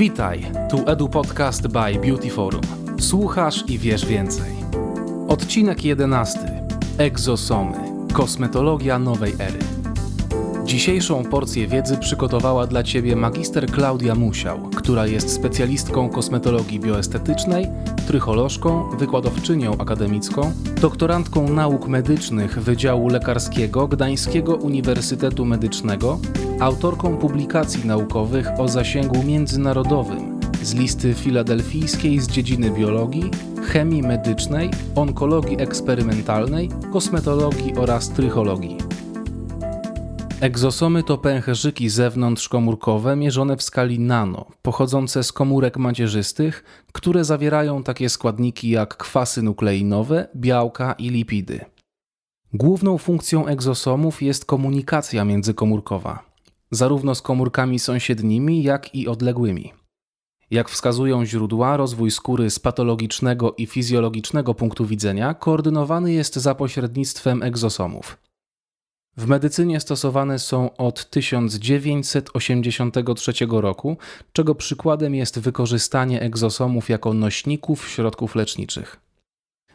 Witaj, tu Edu Podcast by Beauty Forum. Słuchasz i wiesz więcej. Odcinek 11. Egzosomy. Kosmetologia nowej ery. Dzisiejszą porcję wiedzy przygotowała dla Ciebie magister Klaudia Musiał, która jest specjalistką kosmetologii bioestetycznej, trycholożką, wykładowczynią akademicką, doktorantką nauk medycznych Wydziału Lekarskiego Gdańskiego Uniwersytetu Medycznego, autorką publikacji naukowych o zasięgu międzynarodowym z listy filadelfijskiej z dziedziny biologii, chemii medycznej, onkologii eksperymentalnej, kosmetologii oraz trychologii. Egzosomy to pęcherzyki zewnątrzkomórkowe mierzone w skali nano, pochodzące z komórek macierzystych, które zawierają takie składniki jak kwasy nukleinowe, białka i lipidy. Główną funkcją egzosomów jest komunikacja międzykomórkowa, zarówno z komórkami sąsiednimi, jak i odległymi. Jak wskazują źródła, rozwój skóry z patologicznego i fizjologicznego punktu widzenia koordynowany jest za pośrednictwem egzosomów. W medycynie stosowane są od 1983 roku, czego przykładem jest wykorzystanie egzosomów jako nośników środków leczniczych.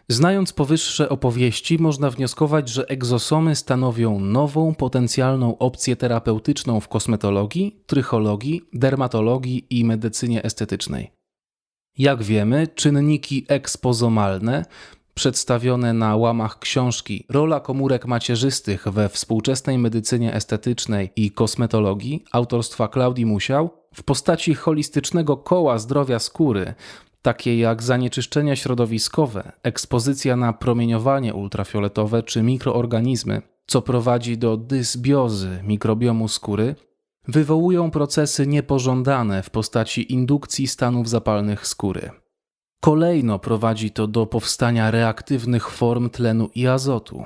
Znając powyższe opowieści, można wnioskować, że egzosomy stanowią nową, potencjalną opcję terapeutyczną w kosmetologii, trychologii, dermatologii i medycynie estetycznej. Jak wiemy, czynniki ekspozomalne przedstawione na łamach książki Rola komórek macierzystych we współczesnej medycynie estetycznej i kosmetologii autorstwa Klaudii Musiał w postaci holistycznego koła zdrowia skóry, takie jak zanieczyszczenia środowiskowe, ekspozycja na promieniowanie ultrafioletowe czy mikroorganizmy, co prowadzi do dysbiozy mikrobiomu skóry, wywołują procesy niepożądane w postaci indukcji stanów zapalnych skóry. Kolejno prowadzi to do powstania reaktywnych form tlenu i azotu.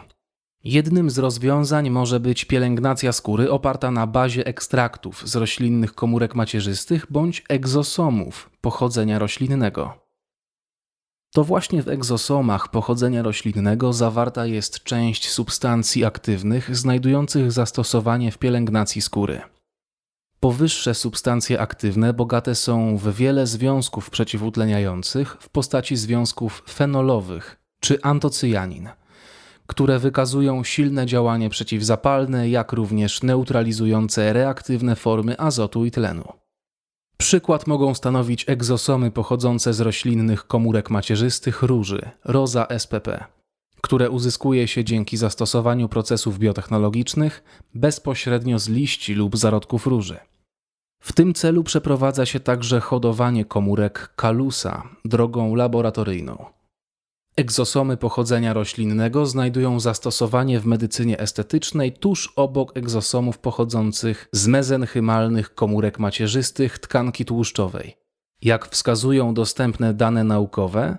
Jednym z rozwiązań może być pielęgnacja skóry oparta na bazie ekstraktów z roślinnych komórek macierzystych bądź egzosomów pochodzenia roślinnego. To właśnie w egzosomach pochodzenia roślinnego zawarta jest część substancji aktywnych znajdujących zastosowanie w pielęgnacji skóry. Powyższe substancje aktywne bogate są w wiele związków przeciwutleniających w postaci związków fenolowych czy antocyjanin, które wykazują silne działanie przeciwzapalne, jak również neutralizujące reaktywne formy azotu i tlenu. Przykład mogą stanowić egzosomy pochodzące z roślinnych komórek macierzystych róży, roza SPP, które uzyskuje się dzięki zastosowaniu procesów biotechnologicznych bezpośrednio z liści lub zarodków róży. W tym celu przeprowadza się także hodowanie komórek kalusa drogą laboratoryjną. Egzosomy pochodzenia roślinnego znajdują zastosowanie w medycynie estetycznej tuż obok egzosomów pochodzących z mezenchymalnych komórek macierzystych tkanki tłuszczowej. Jak wskazują dostępne dane naukowe,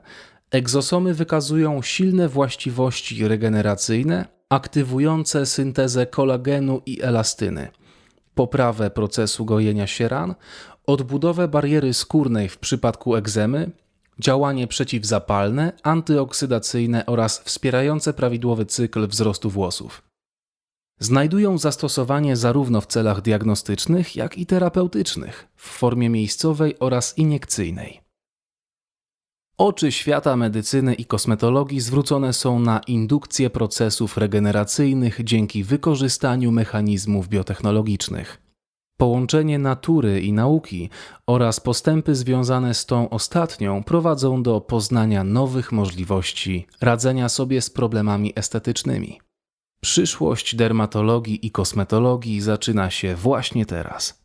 egzosomy wykazują silne właściwości regeneracyjne, aktywujące syntezę kolagenu i elastyny, poprawę procesu gojenia się ran, odbudowę bariery skórnej w przypadku egzemy, działanie przeciwzapalne, antyoksydacyjne oraz wspierające prawidłowy cykl wzrostu włosów. Znajdują zastosowanie zarówno w celach diagnostycznych, jak i terapeutycznych, w formie miejscowej oraz iniekcyjnej. Oczy świata medycyny i kosmetologii zwrócone są na indukcję procesów regeneracyjnych dzięki wykorzystaniu mechanizmów biotechnologicznych. Połączenie natury i nauki oraz postępy związane z tą ostatnią prowadzą do poznania nowych możliwości radzenia sobie z problemami estetycznymi. Przyszłość dermatologii i kosmetologii zaczyna się właśnie teraz.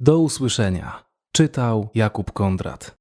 Do usłyszenia. Czytał Jakub Kondrat.